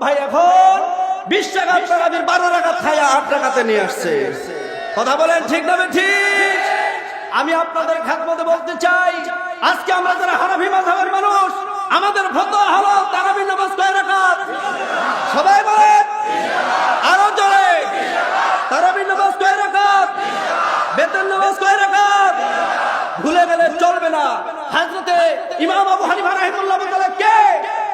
ভাই এখন বিশ টাকা টাকা দিয়ে বারো টাকা খায় আট টাকাতে নিয়ে আসছে। কথা বলেন ঠিক না ঠিক আমি আপনাদের খাতমতে বলতে চাই, আজকে আমরা যারা হানাফি মাঝাবের মানুষ, আমাদের ফতোয়া হলো তারাবি নামাজ কয় রাকাত? সবাই বলেন, আরও জোরে। তারাবি নামাজ কয় রাকাত? বেতন নামাজ কয় রাকাত? ভুলে গেলে চলবে না। হাজরতে ইমাম আবু হানিফা রাহিমাহুল্লাহ তাআলা কে?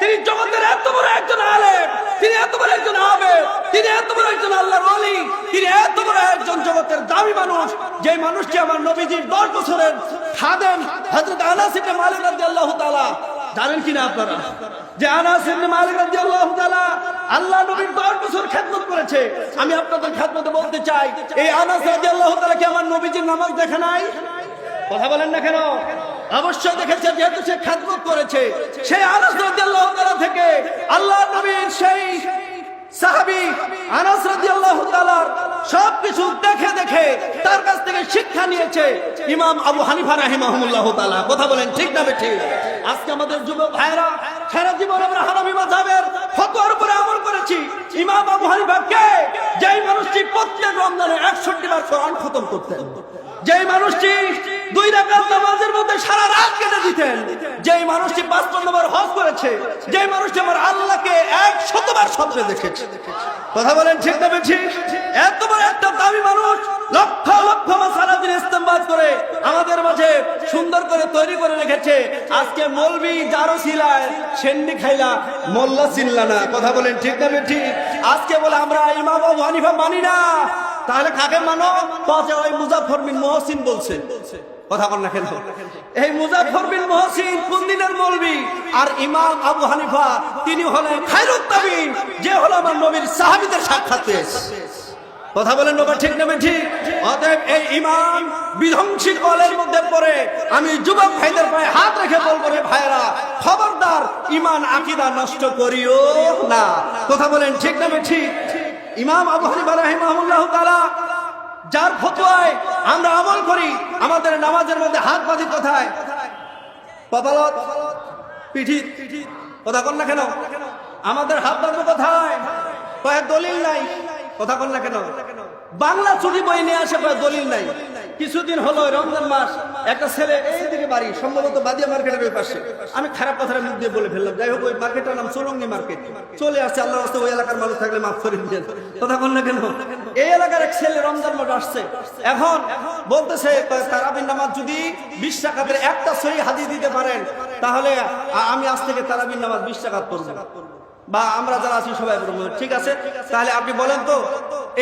তিনি জগতের এত বড় একজন আলেম, তিনি এত বড় একজন আবেদ, তিনি এত বড় একজন আল্লাহর ওলি, তিনি এত বড় একজন জগতের দামি মানুষ যে মানুষটি আমার নবীজির 10 বছরের খাদেম হযরত আনাস ইবনে মালিক রাদিয়াল্লাহু তাআলা। জানেন কিনা আপনারা? যে আনাস ইবনে মালিক রাদিয়াল্লাহু তাআলা আল্লাহ নবীর 10 বছর খেদমত করেছে। আমি আপনাদের খেদমতে বলতে চাই, এই আনাস রাদিয়াল্লাহু তাআলা কি আমার নবীজির নামাজ দেখে নাই? কথা বলেন না কেন? অবশ্যই দেখেছে, যেহেতু সে খাদমত করেছে সেই আনাস রাদিয়াল্লাহু তাআলা থেকে আল্লাহ নবীর সেই সাহাবী আনাস রাদিয়াল্লাহু তাআলার সবকিছু দেখে দেখে তার কাছ থেকে শিক্ষা নিয়েছে ইমাম আবু হানিফা রাহিমাহুল্লাহ তাআলা। কথা বলেন ঠিক না ঠিক আজকে আমাদের যুবক ভাইরা সারা জীবন আমরা হানাফি মাযহাবের ফতোয়ার উপরে আমল করেছি। ইমাম আবু হানিফা কে? যেই মানুষটি প্রত্যেক রমজানে 61 বার কোরআন খতম করতেন। যেই মানুষটি দুই রাকাত নামাজের মধ্যে সারা রাত কেটে দিতেন। যেই মানুষটি পাঁচ নম্বর হজ করেছে, যেই মানুষটি আমার আল্লাহকে এক শতবার স্বপ্নে দেখেছে। কথা বলেন ঠিক না বেশি এত বড় একটা দামি মানুষ লক্ষ লক্ষ মাসালা দিন ইস্তেমবাদ করে আমাদের মাঝে সুন্দর করে তৈরি করে রেখেছে। আজকে মলবি যারও ছিলায় সেন্ডি খাইলা, মোল্লা চিনলা না। কথা বলেন ঠিক না ঠিক আজকে বলে আমরা ইমাম হানিফা মানি না। তাহলে কাকে মানো? পাশে ওই মুজাফর বিন মহসিন বলছে। কথা বল না কেন এই মুজাফর বিন মহসিন কোন দিনের মৌলবি? আর ইমাম আবু হানিফা, তিনি হলেন খায়রুত তাবিন, যে হলো আমার নবীর সাহাবীদের সাক্ষাৎ কথা বলেন বাবা ঠিক না ঠিক অতএব এই ইমাম বিধ্বংসী কলের মধ্যে পড়ে আমি যুবক ভাইদের পায়ে হাত রেখে বলব রে ভাইরা খবরদার, ইমান, আকিদা নষ্ট করিও না। কথা বলেন ঠিক না ঠিক ইমাম আবু হানিফা রাহিমাহুল্লাহ তালা যার ফতোয়ায় আমরা আমল করি, আমাদের নামাজের মধ্যে হাত বাঁধি কোথায়? কপালত পিঠি কথা কন না কেন? আমাদের হাত বাঁধবো কোথায়? কয়েক দলিল নাই। কথা কন না কেন? বাংলা ছুটি বই নিয়ে আসে কয়েক দলিল নাই। কিছুদিন হলো রমজান মাস, একটা ছেলে এইদিকে বাড়ি, সম্ভবত বাদিয়া মার্কেটের পাশে। আমি খারাপ কথাটা মুখ দিয়ে বলে ফেললাম। যাই হোক, ওই মার্কেটের নাম সোলঙ্গি মার্কেট। চলে আসছে আল্লাহ রাস্তা ওই এলাকার মানুষ থাকলে মাফ করে দিন কথা বল না কেন? এই এলাকার এক ছেলে রমজান মাস আসছে। এখন বলতেছে তারাবিন নামাজ যদি বিশ টাকাতে একটা সহি হাদিস দিতে পারেন, তাহলে আমি আজ থেকে তারাবিন নামাজ বিশ টাকা করব বা আমরা যারা আছি সবাই ঠিক আছে? তাহলে আপনি বলেন তো,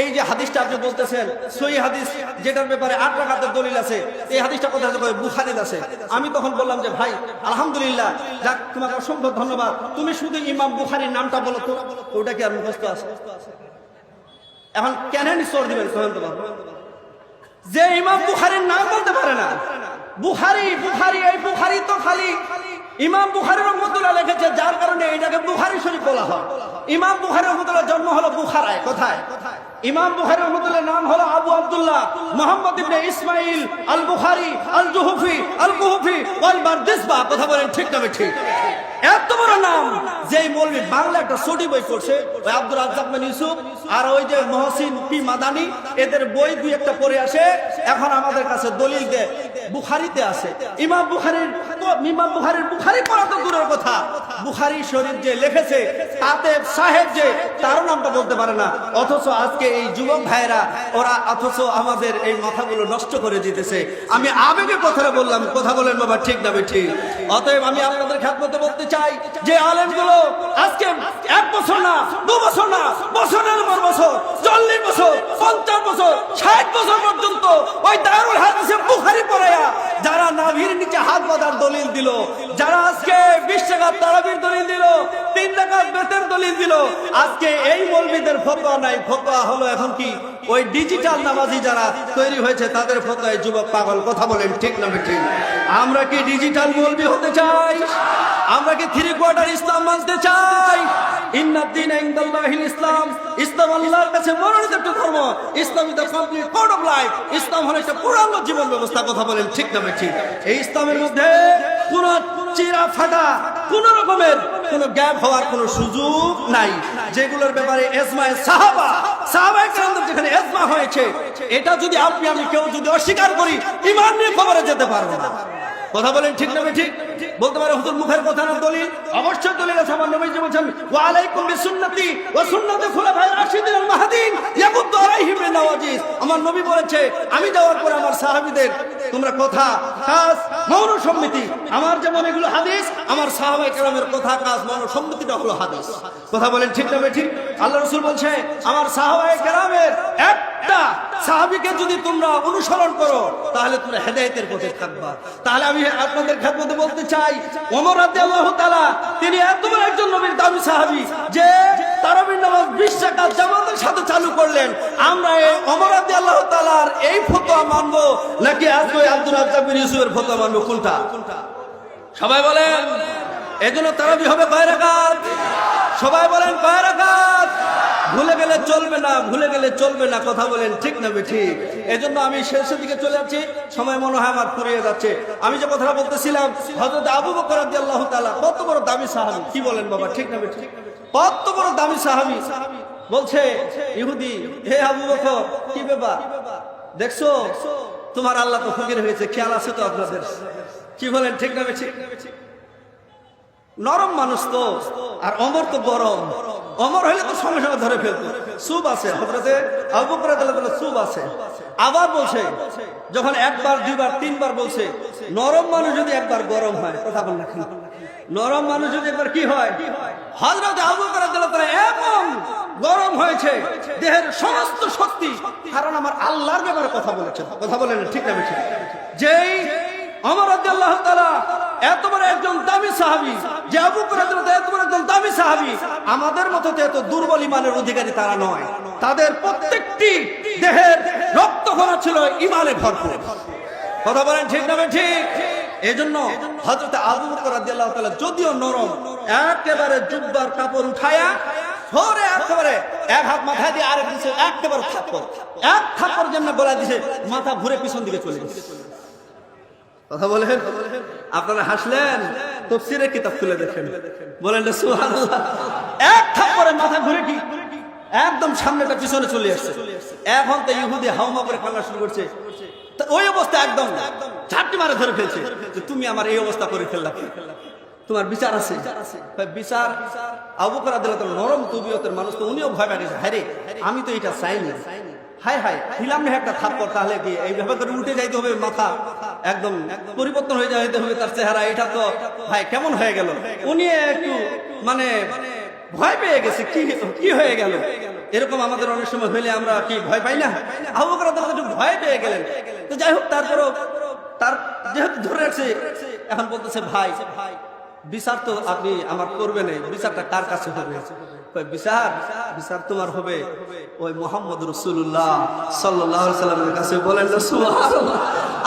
এই যে হাদিসটা আপনি বলতেছেন, সহি হাদিস, যেটার ব্যাপারে আট রাখাতের দলিল আছে, এই হাদিসটা কোথায় আছে? বুখারিদ আছে। আমি তখন বললাম যে, ভাই, আলহামদুলিল্লাহ, যাক, তোমাকে অসংখ্য ধন্যবাদ। তুমি শুধু ইমাম বুখারির নামটা বলো তো, ওটা কি আর মুখস্থ আছে? এখন কেন নিশ্চয় দিবেন? কহেন তো যে ইমাম বুখারির নাম বলতে পারে না। বুখারি বুখারি, এই বুখারি তো খালি ইমাম বুখারি রহমতুল্লাহ লিখেছে, যার কারণে এটাকে বুখারি শরীফ বলা হয়। ইমাম বুখারি রহমতুল্লাহ জন্ম হলো বুখারায়, কোথায়? ইমাম বুখারি রহমতুল্লাহ নাম হলো আবু আব্দুল্লাহ মোহাম্মদ ইবনে ইসমাইল আল বুখারি আল জুহুফি আল কুহুফি ওয়াল বারদিসবা কথা বলেন ঠিক না ঠিক এত বড় নাম যেই মৌলবি বাংলা একটা ছুটি বই করছে ওই আব্দুল রাজ্জাক বিন ইউসুফ আর ওই যে মহসিন পি মাদানি, এদের বই দুই একটা পড়ে আসে। এখন আমাদের কাছে দলিল দে, বুখারিতে আছে। ইমাম বুখারির কথা। পারে আজকে আমি আবেগে কথাটা বললাম, কথা বলেন বাবা, ঠিক না ঠিক? অতএব আমি আপনাদের খ্যাতমতে বলতে চাই যে আলেমগুলো আজকে এক বছর না, দু বছর না, বছরের পর বছর, চল্লিশ বছর, পঞ্চাশ বছর, ষাট বছর পর্যন্ত ওই দারুল হাদিসে বুখারি পড়ায়া যারা নিচে হাত বাঁধার দলিল দিল। যারা আজকে বিশ টাকা তারাবির দলিল দিল, তিন টাকা বেতের দলিল দিল। আজকে এই মলবিদের ফতোয়া নাই। ফতোয়া হলো এখন কি? ওই ডিজিটাল নামাজি যারা তৈরি হয়েছে, তাদের ফতোয়ায় যুবক পাগল, কথা বলেন ঠিক না ঠিক আমরা কি ডিজিটাল মৌলবী হতে চাই? আমরা কি থ্রি কোয়ার্টার ইসলাম মানতে চাই? ইসলাম। কাছে একটা লাইফ জীবন ব্যবস্থা, কথা ঠিক হওয়ার নাই। যেগুলোর ব্যাপারে সাহাবা যেখানে এজমা হয়েছে, এটা যদি আপনি, আমি কেউ যদি অস্বীকার করি, ইমান নিয়ে খবরে যেতে পারব না। কথা বলেন ঠিক না ঠিক? বলতে পারে হুজুর মুখের কথা না দলিল। অবশ্যই দলিল আছে, আমার নবীজি বলেছেন ওয়া আলাইকুম বিসুন্নতি ওয়া সুন্নাতি খুলাফায়ে রাশিদিন আল মাহদিন ইয়াকুদ্দু আলাইহিম নওয়াজিস আমার নবী বলেছে, আমি যাওয়ার পরে আমার সাহাবীদের তোমরা কথা কাজ মৌন সম্মতি আমার যেমন এগুলো হাদিস, আমার সাহাবায়ে কেরামের কথা কাজ মৌন সম্মতিটা হলো হাদিস। কথা বলেন ঠিক না ঠিক আল্লাহ রাসূল বলছে, আমার সাহাবায়ে কেরামের একটা সাহাবীকে যদি তোমরা অনুসরণ করো, তাহলে তোমরা হেদায়েতের পথে থাকবা। তাহলে আমি আপনাদের খেদমতে বলতে চাই, ওমর রাদিয়াল্লাহু তাআলা, তিনি এত একজন নবীর সাহাবী যে তারাবির নামাজ 20 টাকা জামাতের সাথে চালু করলেন। আমরা এই ওমর রাদিয়াল্লাহু তাআলার এই ফতোয়া মানবো, নাকি আজকে সবাই বলেন, এজন্য তারাবি হবে সবাই বলেন ভুলে গেলে চলবে না, ভুলে গেলে চলবে না, কথা বলেন, ঠিক ঠিক আমি শেষের দিকে চলে যাচ্ছি, সময় মনে হয় আমার যাচ্ছে। আমি যে কথাটা বলতেছিলাম, হযরত আবু বকর রাদিয়াল্লাহু তাআলা, কত বড় দামি সাহাবী, কি বলেন বাবা, ঠিক না ঠিক কত বড় দামি সাহাবি। বলছে, ইহুদি, হে আবু বকর, কি ব্যাপার? দেখছ? তোমার আল্লাহ তো ফকির হয়েছে, খেয়াল আছে তো আপনাদের? কি বলেন, ঠিক না ঠিক নরম মানুষ তো, আর অমর তো গরম। অমর হইলে তো সঙ্গে সঙ্গে ধরে ফেলতো। সুপ আছে হজরতে রাদিয়াল্লাহু সুপ আছে। আবার বলছে, যখন একবার, দুইবার, তিনবার বলছে, নরম মানুষ যদি একবার গরম হয়, কথা বল না? নরম মানুষ যদি একবার কি হয়? হজরত আবু এমন গরম হয়েছে, দেহের সমস্ত শক্তি। কারণ আমার আল্লাহর ব্যাপারে কথা বলেছেন। কথা বলেন ঠিক না যেই দামি সাহাবী আমাদের মতো এত দুর্বল ইমানের অধিকারী তারা নয়। তাদের প্রত্যেকটি দেহের রক্ত কণা ছিল ইমানে ভরপুর। কথা বলেন ঠিক না ঠিক এজন্য হযরত আবু বকর রাদিয়াল্লাহু তাআলা যদিও নরম, একেবারে জুব্বার কাপড় উঠায়া ধরে একেবারে এক হাত মাথায় দিয়ে আরেক একেবারে থাপ্পড়, এক থাপ্পড় গলা দিছে, মাথা ঘুরে পিছন দিকে চলে গেছে। কথা বলেন? আপনারা হাসলেন? তফসিরের কিতাব খুলে দেখেন। বলেন সুবহানাল্লাহ। এক থাপ্পড়ে মাথা একদম সামনেটা পিছনে চলে আসছে। এখন তো ইহুদি হাউমা করে কান্না শুরু করছে। ওই অবস্থা একদম ঝাপটি মারে ধরে ফেলছে। তুমি আমার এই অবস্থা করে ফেললা তোমার বিচার আছে। বিচার নরম মানুষ তো উনিও ভয় রে, আমি তো এটা চাইনি। হাই হাই দিলাম না একটা থাপ্পড় তাহলে এইভাবে করে উঠে যাইতে হবে মাথা। একদম পরিবর্তন হয়ে যাইতে হবে তার চেহারা। এটা তো, ভাই, কেমন হয়ে গেল? উনি একটু মানে ভয় পেয়ে গেছে, কি কি হয়ে গেল? এরকম আমাদের অনেক সময় হইলে আমরা কি ভয় পাই না? আবু একটু ভয় পেয়ে গেলেন। তো যাই হোক, তারপরও তার যেহেতু ধরে রাখছে, এখন বলতেছে, ভাই ভাই বিচার তো আপনি আমার করবেন বিচারটা কার কাছে হবে? বিচার বিচার তোমার হবে ওই মোহাম্মদ রসুল্লাহ সাল্লাহ সাল্লামের কাছে। বলেন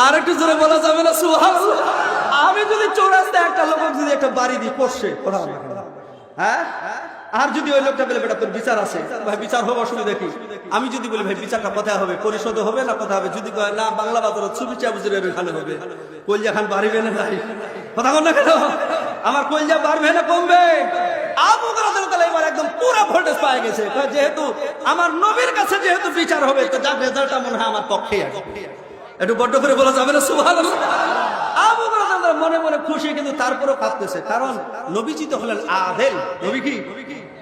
আর একটু জোরে বলা যাবে না, সুবহানাল্লাহ। আমি যদি চৌরাস্তায় একটা লোক যদি একটা বাড়ি দিই, পড়ছে না। হ্যাঁ? আর যদি ওই লোকটা বলে, বেটা, তোর বিচার আছে। ভাই, বিচার হবে অসুবিধা কি? আমি যদি বলি, ভাই, বিচারটা কোথায় হবে? পরিষদে হবে না কথা হবে? যদি কয়, না, বাংলা বাজার ছবি চাবুজের এখানে হবে। কলজা খান বাড়িবে না ভাই? কথা বল না কেন? আমার কলজা বাড়বে না, কমবে। আমার নবীর কাছে যেহেতু বিচার হবে, তো যার রেজাল্টটা আমার পক্ষেই আসবে একটু বড্ড করে বলা যাবে না, সুবহানাল্লাহ। আবু বকর মনে মনে খুশি কিন্তু তারপরেও কাঁদতেছে কারণ নবীজি তো হলেন আদেল। নবী কি?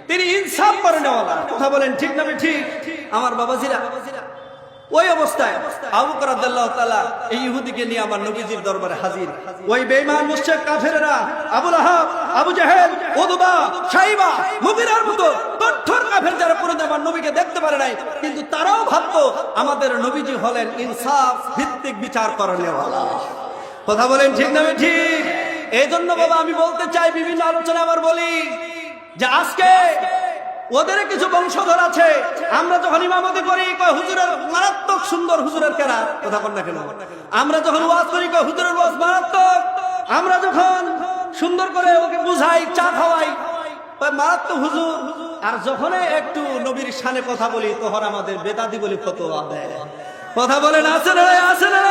তিনি ইনসাফ করে নেওয়ালা। কথা বলেন ঠিক না ঠিক? আমার বাবাজিরা ওই অবস্থায় আবু রাদিয়াল্লাহু তাআলা এই ইহুদিকে নিয়ে আমার নবীজির দরবারে হাজির। ওই বেঈমান মুশরিক কাফেররা আবু লাহাব আবু জাহেল উতবা শাইবা মুগিরার মতো কঠোর কাফের যারা কোনোদিন আমার নবীকে দেখতে পারে নাই কিন্তু তারাও ভাবতো আমাদের নবীজি হলেন ইনসাফ ভিত্তিক বিচার করানেওয়ালা কথা বলেন ঠিক না ঠিক? এই জন্য বাবা, আমি বলতে চাই, বিভিন্ন আলোচনা আবার বলি যে আজকে ওদের কিছু বংশধর আছে। আমরা যখন ইমামতি করি, কয়, হুজুরের মারাত্মক সুন্দর হুজুরের কেরা কথা বল না কেন? আমরা যখন ওয়াজ করি, কয়, হুজুরের ওয়াজ মারাত্মক। আমরা যখন সুন্দর করে ওকে বুঝাই, চা খাওয়াই মারাত্মক হুজুর। আর যখন একটু নবীর সানে কথা বলি, তখন আমাদের বেদাদি বলি দেয়। কথা বলেন আছে না আছে না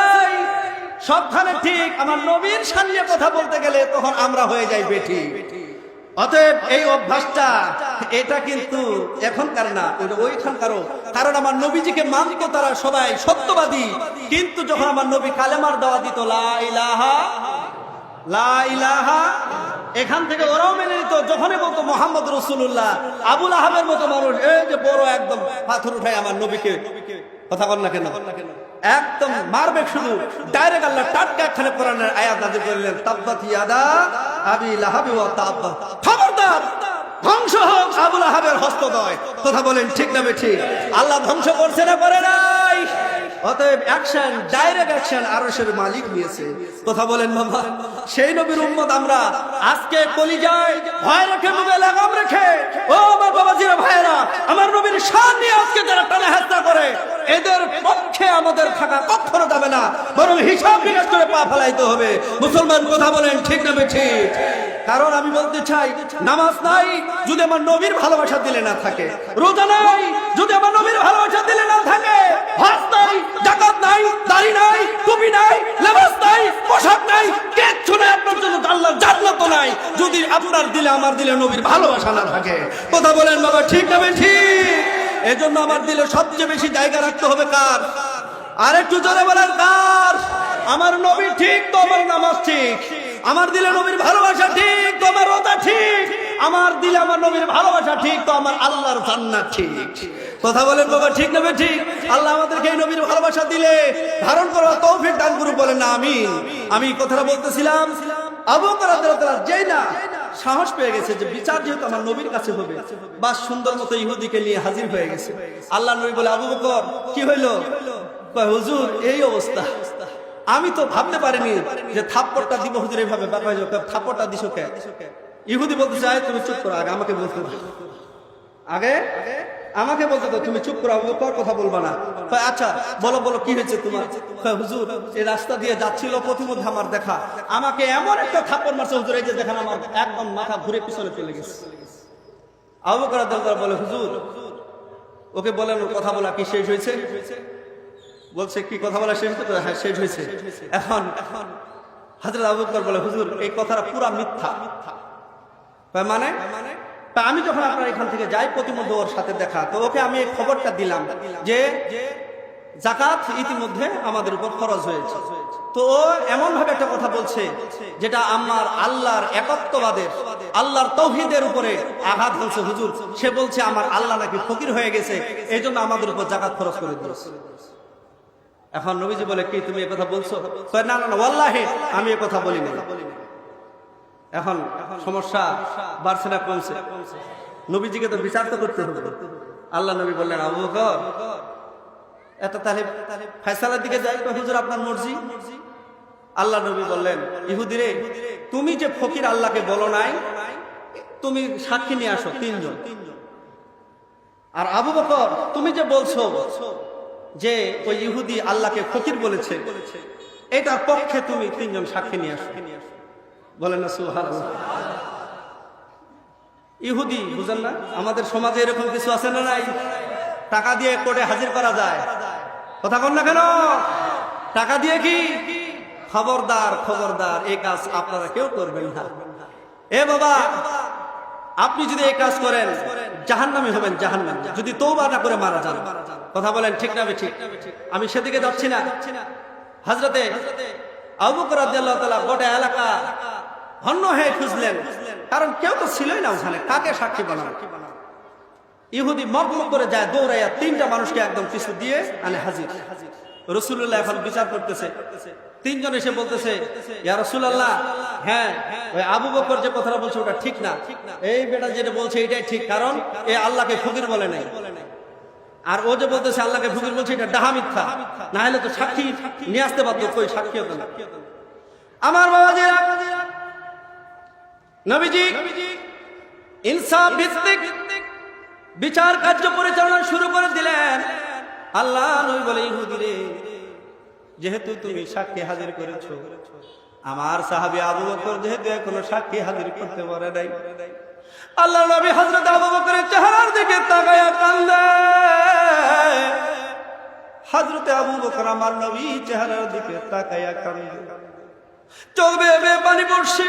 সবখানে ঠিক আমার নবীর সামনে কথা বলতে গেলে তখন আমরা হয়ে যাই বেঠি। অতএব এই অভ্যাসটা, এটা কিন্তু এখনকার না ওইখানকারও। কারণ আমার নবীজিকে মানত তারা সবাই সত্যবাদী। কিন্তু যখন আমার নবী কালেমার দেওয়া দিত, লা ইলাহা লা ইলাহা, এখান থেকে ওরাও মেনে নিত, যখনই বলতো মোহাম্মদ রসুল্লাহ আবুল আহমের মতো মানুষ, এই যে বড় একদম পাথর উঠায় আমার নবীকে। কথা বল না কেন? একদম মারবে শুধু। ডাইরেক্ট আল্লাহ টাটকা খানে কোরআনের আয়াত নাজি করলেন, তাব্বাত ইয়াদা আবি লাহাবি ওয়া তাব্বা। খবরদার, ধ্বংস হোক আবুল আহাবের হস্তদয়। কথা বলেন ঠিক না ঠিক আল্লাহ ধ্বংস করছে না করে নাই? অতএব অ্যাকশন ডাইরেক্ট অ্যাকশন আরশের মালিক নিয়েছে কথা বলেন বাবা, সেই নবীর উম্মত আমরা আজকে কলিজায় ভয় রেখে, মুখে লাগাম রেখে, ও আমার বাবাজিরা ভাইয়েরা, আমার নবীর শান আজকে যারা টানা হাস্তা করে, এদের পক্ষে আমাদের থাকা কখনো যাবে না, বরং হিসাব নিকাশ করে পা ফেলাইতে হবে। মুসলমান কথা বলেন ঠিক না ঠিক কারণ আমি বলতে চাই, নামাজ নাই যদি আমার নবীর ভালোবাসা দিলে না থাকে। রোজা নাই যদি আমার নবীর ভালোবাসা দিলে না থাকে। হজ নাই, জাকাত নাই, দাড়ি নাই, টুপি নাই, লেবাস নাই, পোশাক নাই, কিচ্ছু নাই আপনার জন্য, আল্লাহর জান্নাত নাই। যদি আপনার দিলে, আমার দিলে নবীর ভালোবাসা না থাকে। কথা বলেন বাবা, ঠিক না ঠিক। এজন্য আমার দিলে সবচেয়ে বেশি জায়গা রাখতে হবে কার? আর একটু জোরে বলেন, কার? আমার নবী ঠিক তো, আমার নামাজ ঠিক। আমার দিলে নবীর ভালোবাসা ঠিক, তো আমার রোজা ঠিক। আমার দিলে আমার নবীর ভালোবাসা ঠিক, তো আমার আল্লাহর জান্নাত ঠিক। কথা বলেন বাবা, ঠিক নেবে ঠিক? আল্লাহ আমাদেরকে এই নবীর ভালোবাসা দিলে ধারণ করার তৌফিক দান করুক বলেন না আমি আমি কথাটা বলতেছিলাম, আবু রাদিয়াল্লাহু যেই না সাহস পেয়ে গেছে যে বিচার যেহেতু আমার নবীর কাছে হবে বা সুন্দর মতো ইহুদিকে নিয়ে হাজির হয়ে গেছে। আল্লাহ নবী বলে, আবু বকর, কি হইল? হুজুর, এই অবস্থা। আমি তো ভাবতে পারিনি যে থাপ্পড়টা দিব হুজুর এইভাবে বাবা থাপ্পড়টা দিছো কে? ইহুদি বলতে চাই তুমি চুপ করো, আগে আমাকে বলতে আগে? আমাকে বলতে তো তুমি চুপ করো বকর কথা বলবা না। আচ্ছা বলো বলো, কি হয়েছে তোমার? হুজুর, এই রাস্তা দিয়ে যাচ্ছিল প্রতিমধ্যে আমার দেখা। আমাকে এমন একটা থাপ্পড় মারছে, হুজুর, এই যে দেখেন আমার একদম মাথা ঘুরে পিছনে চলে গেছে। আবু রাদিয়াল্লাহু বলে, হুজুর, ওকে বলেন, কথা বলা কি শেষ হয়েছে? বলছে, কি কথা বলা শেষ হয়েছে হ্যাঁ শেষ হয়েছে এখন এখন হাজরত আবু বকর বলে, হুজুর, এই কথাটা পুরা মিথ্যা। কয় মানে তা আমি যখন আপনার এখান থেকে যাই প্রতিমধ্যে ওর সাথে দেখা, তো ওকে আমি এই খবরটা দিলাম যে জাকাত ইতিমধ্যে আমাদের উপর খরচ হয়েছে। তো ও এমন ভাবে একটা কথা বলছে যেটা আমার আল্লাহর একত্ববাদের, আল্লাহর তৌহিদের উপরে আঘাত হয়েছে হুজুর, সে বলছে, আমার আল্লাহ নাকি ফকির হয়ে গেছে এই জন্য আমাদের উপর জাকাত খরচ করে দিয়েছে। এখন নবীজি বলে, কি তুমি কথা বলছো? না না ওয়াল্লাহি, আমি এ কথা বলি না এখন সমস্যা বাড়ছে না কমছে? নবীজিকে তো বিচার তো করতে হবে। আল্লাহ নবী বললেন, আবু বকর এটা তাহলে ফয়সালার দিকে যাই হুজুর, আপনার মর্জি। আল্লাহ নবী বললেন, ইহুদিরে, তুমি যে ফকির আল্লাহকে বলো নাই, তুমি সাক্ষী নিয়ে আসো, তিনজন। আর আবু বকর, তুমি যে বলছো যে ওই ইহুদি আল্লাহকে ফকির বলেছে, এটার পক্ষে তুমি তিনজন সাক্ষী নিয়ে আসো। বলেন না সুহার ইহুদি, বুঝেন না, আমাদের সমাজে এরকম কিছু আছে না নাই? টাকা দিয়ে কোর্টে হাজির করা যায়। কথা কন না কেন? টাকা দিয়ে কি? খবরদার খবরদার এই কাজ আপনারা কেউ করবেন না। এ বাবা, আপনি যদি এই কাজ করেন জাহান্নামে হবেন, জাহান্নাম। যদি তৌবা না করে মারা যান। কথা বলেন ঠিক না ঠিক আমি সেদিকে যাচ্ছি না। হাজরতে গোটা এলাকা কারণ কেউ তো ছিলই না কাকে সাক্ষী বানানো ইহুদি করে তিনটা মানুষকে একদম দিয়ে হাজির। রসুল্লাহ এখন বিচার করতেছে। তিনজন এসে বলতেছে হ্যাঁ ওই আবু বকর যে কথাটা বলছে ওটা ঠিক না। এই বেটা যেটা বলছে এটাই ঠিক, কারণ এ আল্লাহকে ফকির বলে নাই। আর ও যে বলতেছে আল্লাহকে ফকির বলছে এটা না হলে তো সাক্ষী নিয়ে আসতে পারতো সাক্ষী হতো আমার বাবাজিরা, নবীজি, ইনসাফ বিচার কার্য পরিচালনা শুরু করে দিলেন। আল্লাহ বলে ইহুদিরে যেহেতু তুমি সাক্ষী হাজির করেছ, আমার সাহাবী আবু বকর যেহেতু এখনও সাক্ষী হাজির করতে পারে নাই আল্লাহ নবী হযরত আবু বকরের চেহারার দিকে তাকায়া কান্দে। হযরত আবু বকর আমার নবী চেহারার দিকে তাকায়া কান্দে। চোখ বেয়ে বেয়ে পানি পড়ছে।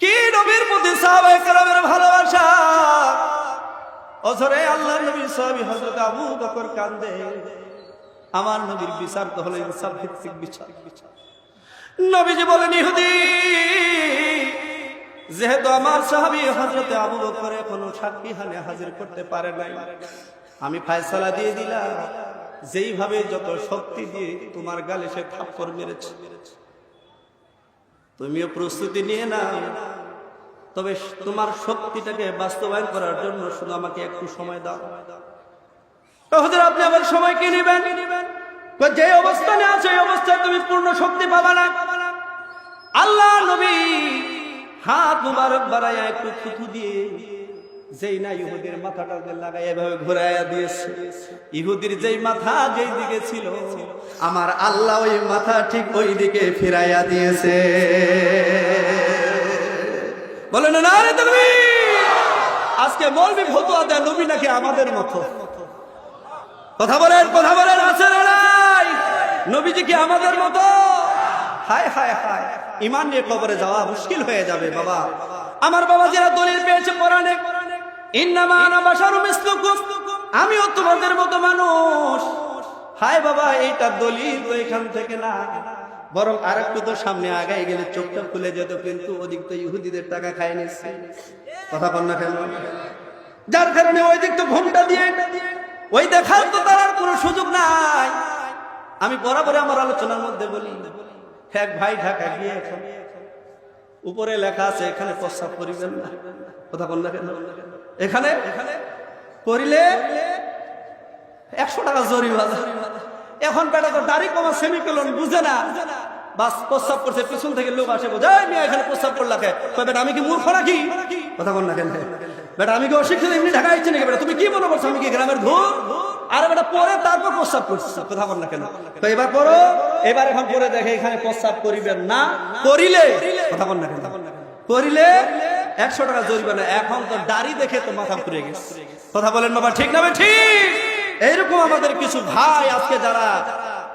কি নবীর প্রতি সাহাবায়ে কেরামের ভালোবাসা? অঝরে আল্লাহ নবী সাহাবী হযরত আবু বকর কান্দে। আমার নবীর বিচার তো হলো ইনসাফ ভিত্তিক বিচার। নবীজি বলেন, ইহুদি, যেহেতু আমার সাহাবী হযরতে আবু বকর কোনো সাক্ষী হানে হাজির করতে পারে নাই, আমি ফায়সালা দিয়ে দিলাম, যেইভাবে যত শক্তি দিয়ে তোমার গালে সে থাপ্পড় মেরেছে। তুমিও প্রস্তুতি নিয়ে না তবে তোমার শক্তিটাকে বাস্তবায়ন করার জন্য শুধু আমাকে একটু সময় দাও। হুজুর, আপনি আবার সময় কি নেবেন? যে অবস্থানে আছে এই অবস্থায় তুমি পূর্ণ শক্তি পাবা না। আল্লাহ নবী হাত মুবারক বাড়াইয়া একটু থুথু দিয়ে যেই না ইহুদির মাথাটা যে লাগাই এভাবে ঘুরাইয়া দিয়েছে। ইহুদির যেই মাথা, যেই দিকে ছিল, আমার আল্লাহ ওই মাথা ঠিক ওই দিকে ফিরাইয়া দিয়েছে। বলেন, না রে তুমি আজকে মৌলবি ফতুয়া দেয় নবী নাকি আমাদের মতো? কথা বলেন কথা বলেন, আছে নাই? নবীজি কি আমাদের মতো? হায় হায় হায়। ইমান নিয়ে কবরে যাওয়া মুশকিল হয়ে যাবে, বাবা। আমার বাবা যারা দলিল পেয়েছে মিসলুকুম। আমিও তোমাদের মতো মানুষ। হায় বাবা, এইটা দলিল তো এখান থেকে না। বরং আরেকটু তো সামনে আগায় গেলে চোখটা খুলে যেত, কিন্তু ওদিক তো ইহুদিদের টাকা খায় নিচ্ছে। কথা বল না কেন? যার কারণে ওই দিক তো ঘুমটা দিয়ে ওই দেখার তো তার আর কোনো সুযোগ নাই। আমি বরাবর আমার আলোচনার মধ্যে বলি, এক ভাই ঢাকা গিয়ে উপরে লেখা আছে, এখানে প্রস্তাব করিবেন না। কথা বল না কেন? এখানে করিলে একশো টাকা জরিমানা। এখন বেটা তো দাড়ি কমা সেমিকলন বুঝে না। বাস, প্রস্তাব করছে, পিছন থেকে লোক আসে বোঝে "এই মেয়ে, এখানে প্রস্তাব বেটা, আমি কি মূর্খ নাকি? কথা বল না কেন বেটা, আমি কি অশিক্ষিত, এমনি ঢাকা নাকি, বেটা? তুমি কি মনে করছ আমি কি গ্রামের বেটা, পরে তারপর প্রস্তাব করছিস কথা বল না কেন? তো এবার এবার এখন পরে দেখে এখানে প্রস্তাব করিবেন না, করিলে, কথা বল না কেন? করিলে একশো টাকা জরিমানা, এখন তো দাড়ি দেখে তো মাথা ঘুরে গেছে। কথা বলেন বাবা, ঠিক না ঠিক। এইরকম আমাদের কিছু ভাই আজকে যারা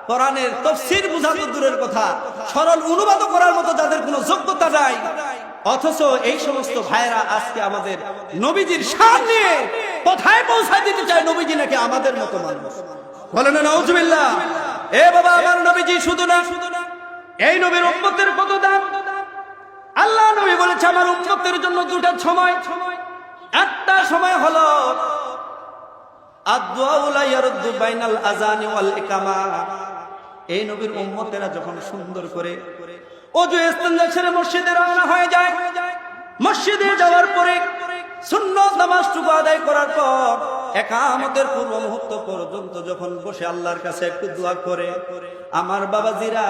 কোরআনের তফসির বুঝাতে দূরের কথা। সরল অনুবাদ করার মতো যাদের কোনো যোগ্যতা নাই। অথচ এই সমস্ত ভাইরা আজকে আমাদের নবীজির সামনে কোথায় পৌঁছায় দিতে চায় নবীজি নাকি আমাদের মতো মানুষ? বলেন না নজবিল্লাহ এ বাবা, আমার নবীজি শুধু না, এই নবীর উম্মতের কত দাম? আল্লাহ নবী বলেছে, আমার উম্মতের জন্য দুটা সময়। একটা সময় হলো আদুয়াউলা ইয়ারুদ্দু বাইনাল আযানি ওয়াল ইকামা। এই নবীর উম্মতেরা যখন সুন্দর করে অজু ইস্তেঞ্জা ছেড়ে মসজিদে রওনা হয়ে যায়। মসজিদে যাওয়ার পরে সুন্নত নামাজটুকু আদায় করার পর একামতের পূর্ব মুহূর্ত পর্যন্ত যখন বসে আল্লাহর কাছে একটু দোয়া করে, আমার বাবাজিরা,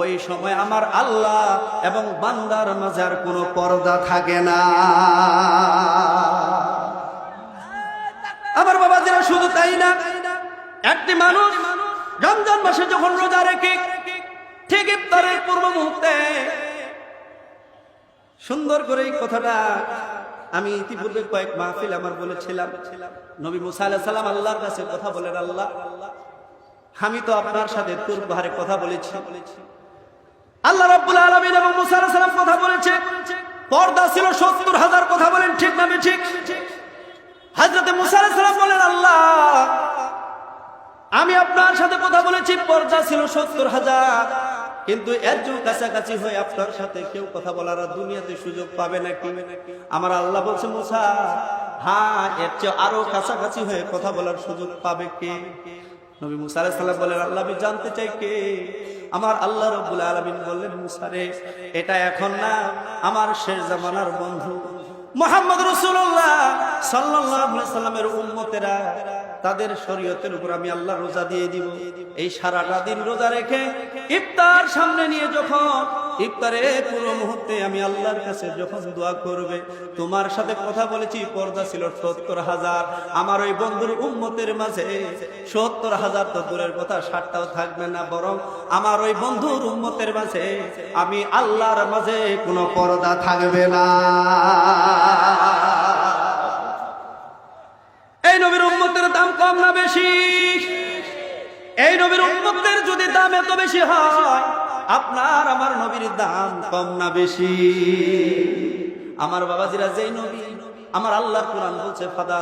ওই সময় আমার আল্লাহ এবং বান্দার মাঝে আর কোনো পর্দা থাকে না। আমার বাবা যারা শুধু তাই না, একটি মানুষ রমজান মাসে যখন রোজা রেখে ঠিক ইফতারের পূর্ব মুহূর্তে সুন্দর করে এই কথাটা আমি ইতিপূর্বে কয়েক মাহফিল আমার বলেছিলাম। নবী মুসা আলাহ সালাম আল্লাহর কাছে কথা বলেন, আল্লাহ, আমি তো আপনার সাথে তোর বাহারে কথা বলেছি। আল্লাহ রাব্বুল আলামিন এবং মুসা আলাইহিস সালাম কথা বলেছে। পর্দা ছিল সত্তর হাজার কথা বলেন ঠিক না ঠিক? হযরতে মুসা আমি আপনার সাথে কথা বলেছি, পর্দা ছিল সত্তর হাজার। কিন্তু এর কাছাকাছি হয়ে আপনার সাথে কেউ কথা বলার দুনিয়াতে সুযোগ পাবে নাকি? আমার আল্লাহ বলছে, মুসা হ্যাঁ এর চেয়ে আরও কাছাকাছি হয়ে কথা বলার সুযোগ পাবে কে? নবী মুসা বলেন, আল্লাহ, আমি জানতে চাই কে? আমার আল্লাহ রব্বুল আলামিন বললেন, মুসা রে, এটা এখন না, আমার শেষ জামানার বন্ধু। মোহাম্মদ রসুল্লাহ সাল্লাহ সাল্লামের উম্মতেরা তাদের শরীয়তের উপর আমি আল্লাহ রোজা দিয়ে দিব। এই সারাটা দিন রোজা রেখে ইফতার সামনে নিয়ে যখন ইফতারে পুরো মুহূর্তে আমি আল্লাহর কাছে যখন দোয়া করবে, তোমার সাথে কথা বলেছি, পর্দা ছিল সত্তর হাজার। আমার ওই বন্ধুর মাঝে সত্তর হাজার তো দূরের কথা, ষাটটাও থাকবে না, বরং আমার ওই বন্ধুর মাঝে আমি আল্লাহর মাঝে কোনো পর্দা থাকবে না। এই নবীর উম্মতের দাম কম না বেশি? এই নবীর উম্মতের যদি দাম এত বেশি হয় আপনার আমার নবীর দাম কম না বেশি? আমার বাবাজিরা যেই নবী, আমার আল্লাহ কোরআন বলছে, ফাদা